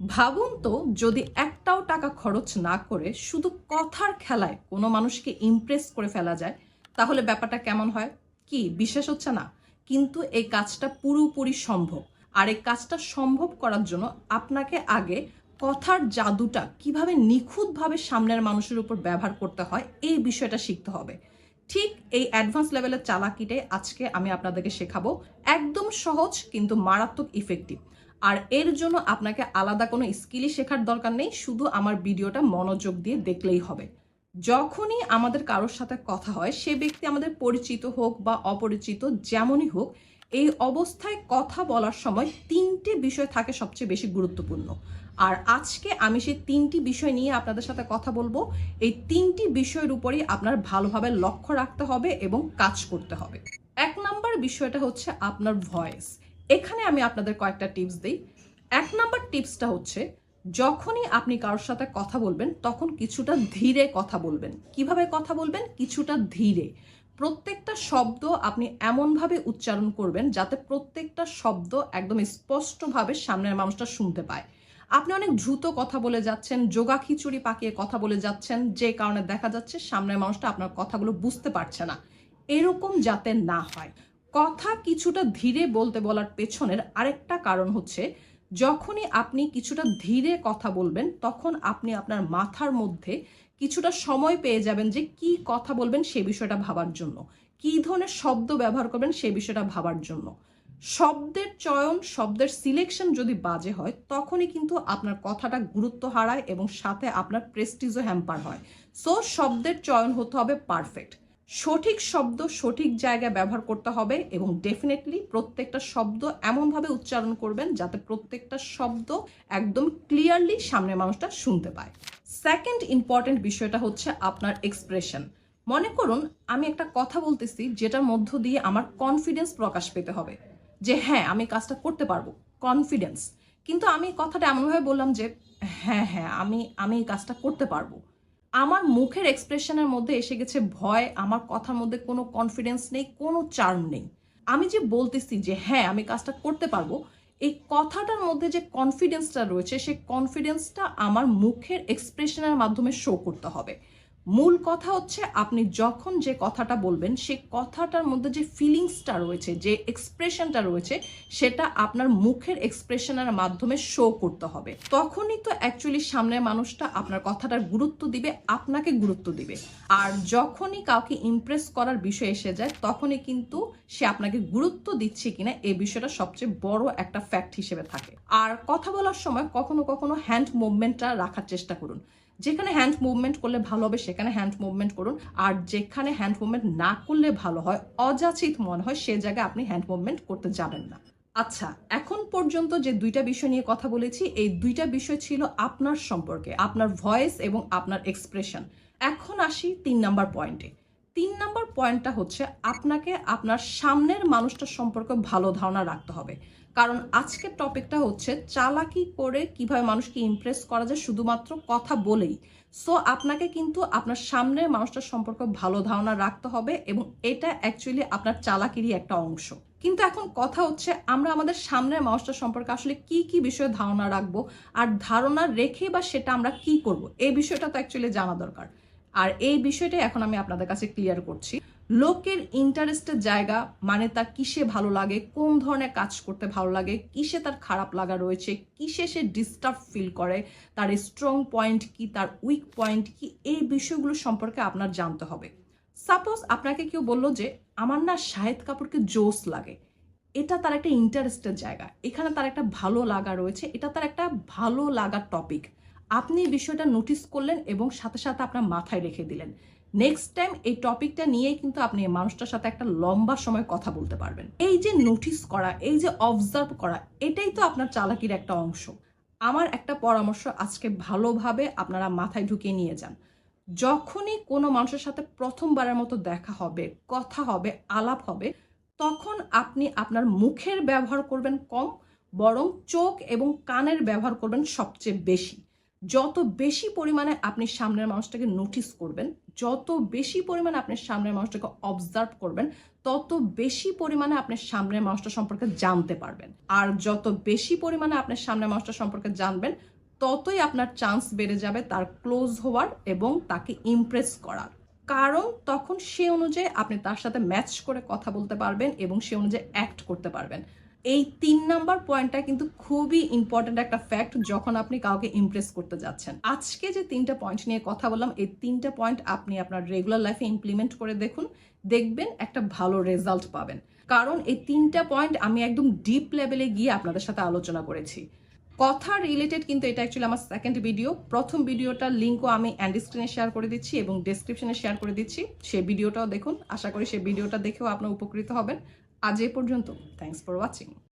ভাবুন তো, যদি একটাও টাকা খরচ না করে শুধু কথার খেলায় কোনো মানুষকে ইমপ্রেস করে ফেলা যায়, তাহলে ব্যাপারটা কেমন হয়? কি, বিশ্বাস হচ্ছে না? কিন্তু এই কাজটা পুরোপুরি সম্ভব। আর এই কাজটা সম্ভব করার জন্য আপনাকে আগে কথার জাদুটা কীভাবে নিখুঁতভাবে সামনের মানুষের উপর ব্যবহার করতে হয়, এই বিষয়টা শিখতে হবে। ঠিক এই অ্যাডভান্স লেভেলের চালাকিটাই আজকে আমি আপনাদেরকে শেখাবো। একদম সহজ কিন্তু মারাত্মক ইফেক্টিভ আর এর জন্য আপনাকে আলাদা কোনো স্কিলই শেখার দরকার নেই, শুধু আমার ভিডিওটা মনোযোগ দিয়ে দেখলেই হবে। যখনই আমাদের কারোর সাথে কথা হয়, সে ব্যক্তি আমাদের পরিচিত হোক বা অপরিচিত যেমনই হোক, এই অবস্থায় কথা বলার সময় তিনটে বিষয় থাকে সবচেয়ে বেশি গুরুত্বপূর্ণ। আর আজকে আমি সেই তিনটি বিষয় নিয়ে আপনাদের সাথে কথা বলব। এই তিনটি বিষয়ের উপরেই আপনার ভালোভাবে লক্ষ্য রাখতে হবে এবং কাজ করতে হবে। এক নাম্বার বিষয়টা হচ্ছে আপনার ভয়েস এখানে আমি আপনাদের কয়েকটা টিপস দিই। এক নাম্বার টিপসটা হচ্ছে, যখনই আপনি কারোর সাথে কথা বলবেন, তখন কিছুটা ধীরে কথা বলবেন। কীভাবে কথা বলবেন? কিছুটা ধীরে। প্রত্যেকটা শব্দ আপনি এমনভাবে উচ্চারণ করবেন, যাতে প্রত্যেকটা শব্দ একদম স্পষ্টভাবে সামনের মানুষটা শুনতে পায়। আপনি অনেক দ্রুত কথা বলে যাচ্ছেন যোগা খিচুড়ি পাকিয়ে কথা বলে যাচ্ছেন, যে কারণে দেখা যাচ্ছে সামনের মানুষটা আপনার কথাগুলো বুঝতে পারছে না। এরকম যাতে না হয়। কথা কিছুটা ধীরে বলতে বলার পেছনের আরেকটা কারণ হচ্ছে, যখনই আপনি কিছুটা ধীরে কথা বলবেন, তখন আপনি আপনার মাথার মধ্যে কিছুটা সময় পেয়ে যাবেন যে কি কথা বলবেন সে বিষয়টা ভাবার জন্য। কি ধরনের শব্দ ব্যবহার করবেন সে বিষয়টা ভাবার জন্য। শব্দের চয়ন, শব্দের সিলেকশন যদি বাজে হয়, তখনই কিন্তু আপনার কথাটা গুরুত্ব হারায় এবং সাথে আপনার প্রেস্টিজও হ্যাম্পার হয়। সো শব্দের চয়ন হতে হবে পারফেক্ট সঠিক শব্দ সঠিক জায়গায় ব্যবহার করতে হবে এবং ডেফিনেটলি প্রত্যেকটা শব্দ এমনভাবে উচ্চারণ করবেন যাতে প্রত্যেকটা শব্দ একদম ক্লিয়ারলি সামনের মানুষটা শুনতে পায়। সেকেন্ড ইম্পর্টেন্ট বিষয়টা হচ্ছে আপনার এক্সপ্রেশন মনে করুন, আমি একটা কথা বলতেছি যেটার মধ্য দিয়ে আমার কনফিডেন্স প্রকাশ পেতে হবে যে হ্যাঁ আমি কাজটা করতে পারব কনফিডেন্স কিন্তু আমি কথাটা এমনভাবে বললাম যে হ্যাঁ হ্যাঁ আমি আমি এই কাজটা করতে পারব। আমার মুখের এক্সপ্রেশনের মধ্যে এসে গেছে ভয়, আমার কথার মধ্যে কোনো কনফিডেন্স নেই, কোনো চার্ম নেই। আমি যে বলতেছি যে হ্যাঁ আমি কাজটা করতে পারব, এই কথাটার মধ্যে যে কনফিডেন্সটা রয়েছে, সেই কনফিডেন্সটা আমার মুখের এক্সপ্রেশনের মাধ্যমে শো করতে হবে। মূল কথা হচ্ছে আপনি যখন যে কথাটা বলবেন, সে কথাটার মধ্যে যে ফিলিংসটা রয়েছে, যে এক্সপ্রেশনটা রয়েছে, সেটা আপনার মুখের এক্সপ্রেশনের মাধ্যমে শো করতে হবে। তখনই তো অ্যাকচুয়ালি সামনের মানুষটা আপনার কথাটার গুরুত্ব দিবে, আপনাকে গুরুত্ব দিবে। আর যখনই কাউকে ইমপ্রেস করার বিষয় এসে যায়, তখনই কিন্তু সে আপনাকে গুরুত্ব দিচ্ছে কিনা এই বিষয়টা সবচেয়ে বড় একটা ফ্যাক্ট হিসেবে থাকে। আর কথা বলার সময় কখনো কখনো হ্যান্ড মুভমেন্টটা রাখার চেষ্টা করুন। যেখানে হ্যান্ড মুভমেন্ট করলে ভালো হবে, সেখানে হ্যান্ড মুভমেন্ট করুন। আর যেখানে হ্যান্ড মুভমেন্ট না করলে ভালো হয়, অযাচিত মনে হয়, সে জায়গায় আপনি হ্যান্ড মুভমেন্ট করতে যাবেন না। আচ্ছা এখন পর্যন্ত যে দুইটা বিষয় নিয়ে কথা বলেছি, এই দুইটা বিষয় ছিল আপনার সম্পর্কে, আপনার ভয়েস এবং আপনার এক্সপ্রেশন এখন আসি তিন নাম্বার পয়েন্টে তিন নম্বর পয়েন্টটা হচ্ছে আপনাকে আপনার সামনের মানুষটার সম্পর্কে ভালো ধারণা রাখতে হবে। কারণ আজকের টপিকটা হচ্ছে চালাকি করে কীভাবে মানুষকে ইমপ্রেস করা যায় শুধুমাত্র কথা বলেই। সো আপনাকে কিন্তু আপনার সামনের মানুষটার সম্পর্কে ভালো ধারণা রাখতে হবে এবং এটা অ্যাকচুয়ালি আপনার চালাকিরই একটা অংশ। কিন্তু এখন কথা হচ্ছে আমরা আমাদের সামনের মানুষটার সম্পর্কে আসলে কি কি বিষয়ে ধারণা রাখব আর ধারণা রেখে বা সেটা আমরা কি করব? এই বিষয়টা তো অ্যাকচুয়ালি জানা দরকার। আর এই বিষয়টাই এখন আমি আপনাদের কাছে ক্লিয়ার করছি। লোকের ইন্টারেস্টের জায়গা মানে তার কিসে ভালো লাগে, কোন ধরনের কাজ করতে ভালো লাগে, কিসে তার খারাপ লাগা রয়েছে, কিসে সে ডিস্টার্ব ফিল করে, তার স্ট্রং পয়েন্ট কি, তার উইক পয়েন্ট কি, এই বিষয়গুলো সম্পর্কে আপনার জানতে হবে। সাপোজ আপনাকে কেউ বলল যে, আমার না শাহেদ কাপুরকে জোস লাগে। এটা তার একটা ইন্টারেস্টের জায়গা। এখানে তার একটা ভালো লাগা রয়েছে, এটা তার একটা ভালো লাগার টপিক আপনি বিষয়টা নোটিস করলেন এবং সাথে সাথে আপনার মাথায় রেখে দিলেন। নেক্সট টাইম এই টপিকটা নিয়েই কিন্তু আপনি এই মানুষটার সাথে একটা লম্বা সময় কথা বলতে পারবেন। এই যে নোটিস করা, এই যে অবজার্ভ করা, এটাই তো আপনার চালাকির একটা অংশ। আমার একটা পরামর্শ, আজকে ভালোভাবে আপনারা মাথায় ঢুকিয়ে নিয়ে যান। যখনই কোনো মানুষের সাথে প্রথমবারের মতো দেখা হবে, কথা হবে, আলাপ হবে, তখন আপনি আপনার মুখের ব্যবহার করবেন কম, বরং চোখ এবং কানের ব্যবহার করবেন সবচেয়ে বেশি। যত বেশি পরিমাণে আপনি সামনের মানুষটাকে নোটিস করবেন, যত বেশি পরিমাণে আপনি সামনের মানুষটাকে অবজার্ভ করবেন, তত বেশি পরিমাণে আপনি সামনের মানুষটা সম্পর্কে জানতে পারবেন। আর যত বেশি পরিমাণে আপনি সামনের মানুষটা সম্পর্কে জানবেন, ততই আপনার চান্স বেড়ে যাবে তার ক্লোজ হওয়ার এবং তাকে ইমপ্রেস করার। কারণ তখন সে অনুযায়ী আপনি তার সাথে ম্যাচ করে কথা বলতে পারবেন এবং সে অনুযায়ী অ্যাক্ট করতে পারবেন। এই তিন নাম্বার পয়েন্টটা কিন্তু খুবই ইম্পর্ট্যান্ট একটা ফ্যাক্ট যখন আপনি কাউকে ইমপ্রেস করতে যাচ্ছেন। আজকে যে তিনটা পয়েন্ট নিয়ে কথা বললাম, এই তিনটা পয়েন্ট আপনি আপনার রেগুলার লাইফে ইমপ্লিমেন্ট করে দেখুন, দেখবেন একটা ভালো রেজাল্ট পাবেন। কারণ এই তিনটা পয়েন্ট আমি একদম ডিপ লেভেলে গিয়ে আপনাদের সাথে আলোচনা করেছি। কথা রিলেটেড কিন্তু এটা অ্যাকচুয়ালি আমার সেকেন্ড ভিডিও প্রথম ভিডিওটার লিঙ্কও আমি অ্যান্ড স্ক্রিনে শেয়ার করে দিচ্ছি এবং ডেসক্রিপশনে শেয়ার করে দিচ্ছি। সেই ভিডিওটাও দেখুন। আশা করি সেই ভিডিওটা দেখেও আপনার উপকৃত হবেন। আজ এ পর্যন্ত থ্যাংকস ফর ওয়াচিং